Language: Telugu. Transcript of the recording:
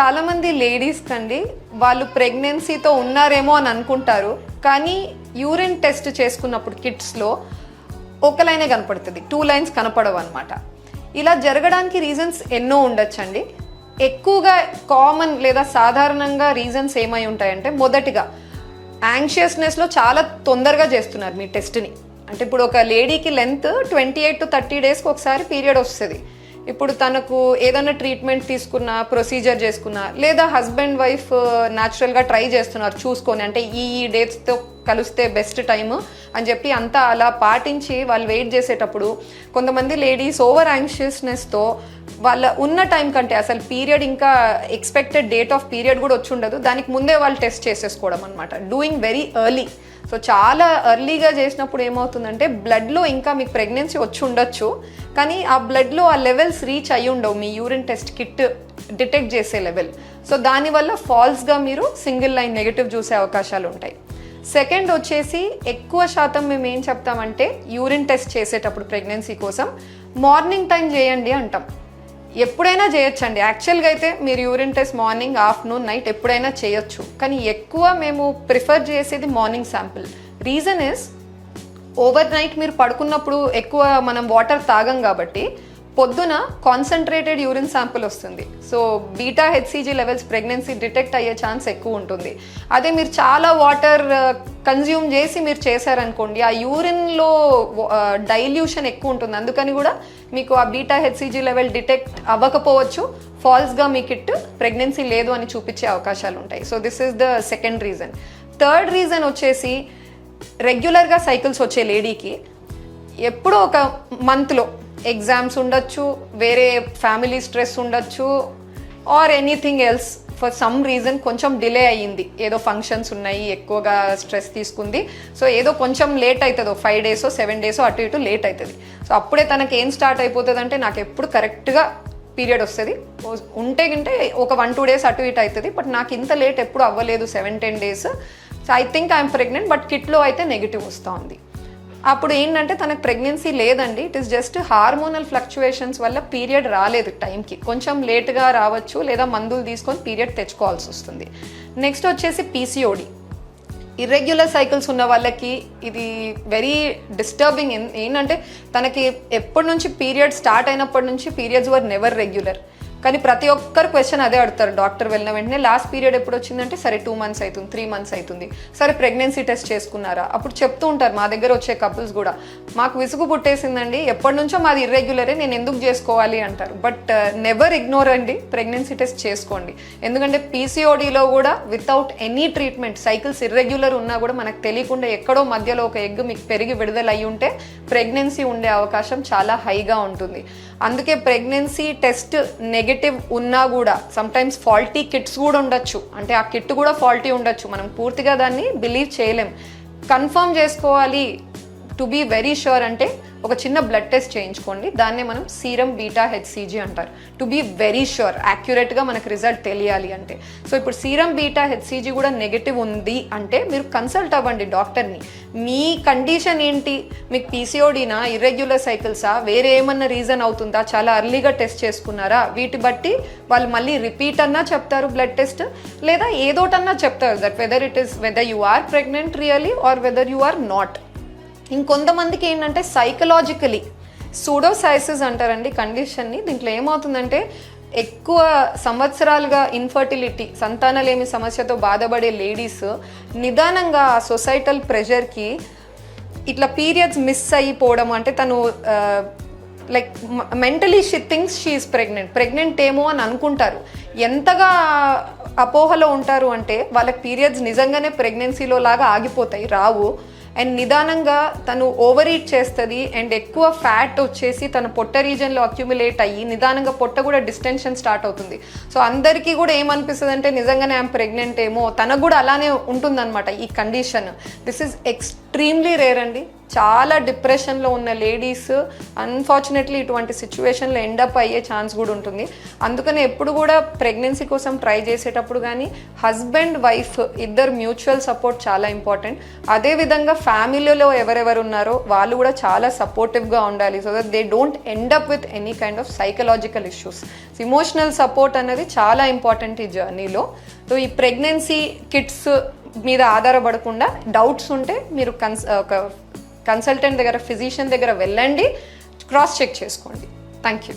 చాలామంది లేడీస్ కండి వాళ్ళు ప్రెగ్నెన్సీతో ఉన్నారేమో అని అనుకుంటారు కానీ యూరిన్ టెస్ట్ చేసుకున్నప్పుడు కిట్స్లో ఒక లైనే కనపడుతుంది టూ లైన్స్ కనపడవు అనమాట ఇలా జరగడానికి రీజన్స్ ఎన్నో ఉండొచ్చండి. ఎక్కువగా కామన్ లేదా సాధారణంగా రీజన్స్ ఏమై ఉంటాయంటే మొదటిగా యాంగ్షియస్నెస్లో చాలా తొందరగా చేస్తున్నారు మీ టెస్ట్ని అంటే ఇప్పుడు ఒక లేడీకి length twenty eight to thirty డేస్కి ఒకసారి పీరియడ్ వస్తుంది. ఇప్పుడు తనకు ఏదైనా ట్రీట్మెంట్ తీసుకున్నా ప్రొసీజర్ చేసుకున్నా లేదా హస్బెండ్ వైఫ్ న్యాచురల్గా ట్రై చేస్తున్నారు చూసుకొని అంటే ఈ ఈ డేట్స్తో కలిస్తే బెస్ట్ టైము అని చెప్పి అంతా అలా పాటించి వాళ్ళు వెయిట్ చేసేటప్పుడు కొంతమంది లేడీస్ ఓవర్ యాంగ్షియస్నెస్తో వాళ్ళ ఉన్న టైం కంటే అసలు పీరియడ్ ఇంకా ఎక్స్పెక్టెడ్ డేట్ ఆఫ్ పీరియడ్ కూడా వచ్చి ఉండదు. దానికి ముందే వాళ్ళు టెస్ట్ చేసేసుకోవడం అనమాట డూయింగ్ వెరీ ఎర్లీ సో చాలా ఎర్లీగా చేసినప్పుడు ఏమవుతుందంటే బ్లడ్లో ఇంకా మీకు ప్రెగ్నెన్సీ వచ్చి ఉండొచ్చు. కానీ ఆ బ్లడ్లో ఆ లెవెల్స్ రీచ్ అయ్యి ఉండవు. మీ యూరిన్ టెస్ట్ కిట్ డిటెక్ట్ చేసే లెవెల్ సో దానివల్ల ఫాల్స్గా మీరు సింగిల్ లైన్ నెగిటివ్ చూసే అవకాశాలు ఉంటాయి. సెకండ్ వచ్చేసి ఎక్కువ శాతం మేము ఏం చెప్తామంటే యూరిన్ టెస్ట్ చేసేటప్పుడు ప్రెగ్నెన్సీ కోసం మార్నింగ్ టైం చేయండి అంటాం. ఎప్పుడైనా చేయొచ్చండి. యాక్చువల్గా అయితే మీరు urine test morning afternoon night ఎప్పుడైనా చేయొచ్చు. కానీ ఎక్కువ మేము ప్రిఫర్ చేసేది morning sample reason is over night మీరు పడుకున్నప్పుడు ఎక్కువ మనం వాటర్ తాగం కాబట్టి పొద్దున కాన్సన్ట్రేటెడ్ యూరిన్ శాంపుల్ వస్తుంది. So beta HCG levels pregnancy detect అయ్యే ఛాన్స్ ఎక్కువ ఉంటుంది. అదే మీరు చాలా వాటర్ కన్జ్యూమ్ చేసి మీరు చేశారనుకోండి ఆ యూరిన్లో డైల్యూషన్ ఎక్కువ ఉంటుంది. అందుకని కూడా మీకు ఆ బీటా హెచ్సిజీ లెవెల్ డిటెక్ట్ అవ్వకపోవచ్చు. ఫాల్స్గా మీ కిట్ ప్రెగ్నెన్సీ లేదు అని చూపించే అవకాశాలు ఉంటాయి. So this is the second reason third reason వచ్చేసి రెగ్యులర్గా సైకిల్స్ వచ్చే లేడీకి ఎప్పుడో ఒక మంత్లో ఎగ్జామ్స్ ఉండొచ్చు వేరే ఫ్యామిలీ స్ట్రెస్ ఉండొచ్చు or anything else for some reason కొంచెం డిలే అయ్యింది. ఏదో ఫంక్షన్స్ ఉన్నాయి ఎక్కువగా స్ట్రెస్ తీసుకుంది. సో ఏదో కొంచెం లేట్ అవుతుందో ఫైవ్ డేస్ సెవెన్ డేస్ అటు ఇటు లేట్ అవుతుంది సో అప్పుడే తనకి ఏం స్టార్ట్ అయిపోతుంది అంటే నాకు ఎప్పుడు కరెక్ట్గా పీరియడ్ వస్తుంది. ఉంటే గింటే ఒక వన్ టూ డేస్ అటు ఇటు అవుతుంది బట్ నాకు ఇంత లేట్ ఎప్పుడు అవ్వలేదు seven ten days so I think I'm pregnant but కిట్లో అయితే నెగిటివ్ వస్తూ ఉంది అప్పుడు ఏంటంటే తనకు ప్రెగ్నెన్సీ లేదండి. It is just hormonal fluctuations వల్ల పీరియడ్ రాలేదు టైంకి కొంచెం లేట్గా రావచ్చు లేదా మందులు తీసుకొని పీరియడ్ తెచ్చుకోవాల్సి వస్తుంది. నెక్స్ట్ వచ్చేసి పీసీఓడి ఇర్రెగ్యులర్ సైకిల్స్ ఉన్న వాళ్ళకి ఇది వెరీ డిస్టర్బింగ్ ఏంటంటే తనకి ఎప్పటి నుంచి పీరియడ్ స్టార్ట్ అయినప్పటి నుంచి పీరియడ్స్ వర్ నెవర్ రెగ్యులర్ కానీ ప్రతి ఒక్కరు క్వశ్చన్ అదే అడుగుతారు. డాక్టర్ వెళ్ళిన వెంటనే లాస్ట్ పీరియడ్ ఎప్పుడు వచ్చిందంటే సరే టూ మంత్స్ అవుతుంది త్రీ మంత్స్ అవుతుంది సరే ప్రెగ్నెన్సీ టెస్ట్ చేసుకున్నారా? అప్పుడు చెప్తూ ఉంటారు మా దగ్గర వచ్చే కపుల్స్ కూడా. మాకు విసుగు పుట్టేసిందండి. ఎప్పటి నుంచో మాది ఇర్రెగ్యులరే నేను ఎందుకు చేసుకోవాలి అంటారు. బట్ నెవర్ ఇగ్నోర్ అండి ప్రెగ్నెన్సీ టెస్ట్ చేసుకోండి. ఎందుకంటే పీసీఓడిలో కూడా without any treatment cycles irregular ఉన్నా కూడా మనకు తెలియకుండా ఎక్కడో మధ్యలో ఒక ఎగ్ మీకు పెరిగి విడుదల అయి ఉంటే ప్రెగ్నెన్సీ ఉండే అవకాశం చాలా హైగా ఉంటుంది. అందుకే ప్రెగ్నెన్సీ టెస్ట్ నెగ్ ఉన్నా కూడా సమ్టైమ్స్ ఫాల్టీ కిట్స్ కూడా ఉండొచ్చు. అంటే ఆ కిట్ కూడా ఫాల్టీ ఉండొచ్చు. మనం పూర్తిగా దాన్ని బిలీవ్ చేయలేం. కన్ఫర్మ్ చేసుకోవాలి టు బీ వెరీ షూర్ అంటే ఒక చిన్న బ్లడ్ టెస్ట్ చేయించుకోండి. దాన్నే మనం సీరం బీటా హెచ్సిజీ అంటారు. టు బీ వెరీ షూర్ యాక్యురేట్గా మనకు రిజల్ట్ తెలియాలి అంటే. సో ఇప్పుడు సీరం బీటా హెచ్సిజీ కూడా నెగటివ్ ఉంది అంటే మీరు కన్సల్ట్ అవ్వండి డాక్టర్ని. మీ కండిషన్ ఏంటి? మీకు పీసీఓడినా ఇర్రెగ్యులర్ సైకిల్సా వేరే ఏమన్నా రీజన్ అవుతుందా? చాలా అర్లీగా టెస్ట్ చేసుకున్నారా? వీటి బట్టి వాళ్ళు మళ్ళీ రిపీట్ అన్నా చెప్తారు బ్లడ్ టెస్ట్ లేదా ఏదోటన్నా చెప్తారు that whether it is whether you are pregnant really or whether you are not ఇంకొంతమందికి ఏంటంటే సైకలాజికలీ సూడోసైసిస్ అంటారండి కండిషన్ని దీంట్లో ఏమవుతుందంటే ఎక్కువ సంవత్సరాలుగా ఇన్ఫర్టిలిటీ సంతానలేమి సమస్యతో బాధపడే లేడీస్ నిదానంగా ఆ సొసైటల్ ప్రెషర్కి ఇట్లా పీరియడ్స్ మిస్ అయిపోవడం అంటే తను like mentally she thinks she is pregnant pregnant ఏమో అని అనుకుంటారు. ఎంతగా అపోహలో ఉంటారు అంటే వాళ్ళకి పీరియడ్స్ నిజంగానే ప్రెగ్నెన్సీలో లాగా ఆగిపోతాయి రావు. అండ్ నిదానంగా తను ఓవర్ ఈట్ చేస్తుంది అండ్ ఎక్కువ ఫ్యాట్ వచ్చేసి తన పొట్ట రీజన్లో అక్యుములేట్ అయ్యి నిదానంగా పొట్ట కూడా డిస్టెన్షన్ స్టార్ట్ అవుతుంది. సో అందరికీ కూడా ఏమనిపిస్తుంది అంటే నిజంగానే ఆమె ప్రెగ్నెంట్ ఏమో తనకు కూడా అలానే ఉంటుందన్నమాట ఈ condition this is extremely rare అండి. చాలా డిప్రెషన్లో ఉన్న లేడీస్ అన్ఫార్చునేట్లీ ఇటువంటి సిచ్యువేషన్లో ఎండప్ అయ్యే ఛాన్స్ కూడా ఉంటుంది. అందుకని ఎప్పుడు కూడా ప్రెగ్నెన్సీ కోసం ట్రై చేసేటప్పుడు కానీ హస్బెండ్ వైఫ్ ఇద్దరు మ్యూచువల్ సపోర్ట్ చాలా ఇంపార్టెంట్. అదేవిధంగా ఫ్యామిలీలో ఎవరెవరు ఉన్నారో వాళ్ళు కూడా చాలా సపోర్టివ్గా ఉండాలి. So that they don't end up with any kind of psychological issues emotional support అనేది చాలా ఇంపార్టెంట్ ఈ జర్నీలో సో ఈ ప్రెగ్నెన్సీ కిట్స్ మీద ఆధారపడకుండా డౌట్స్ ఉంటే మీరు కన్స్ ఒక కన్సల్టెంట్ దగ్గర ఫిజిషియన్ దగ్గర వెళ్ళండి క్రాస్ చెక్ చేసుకోండి. Thank you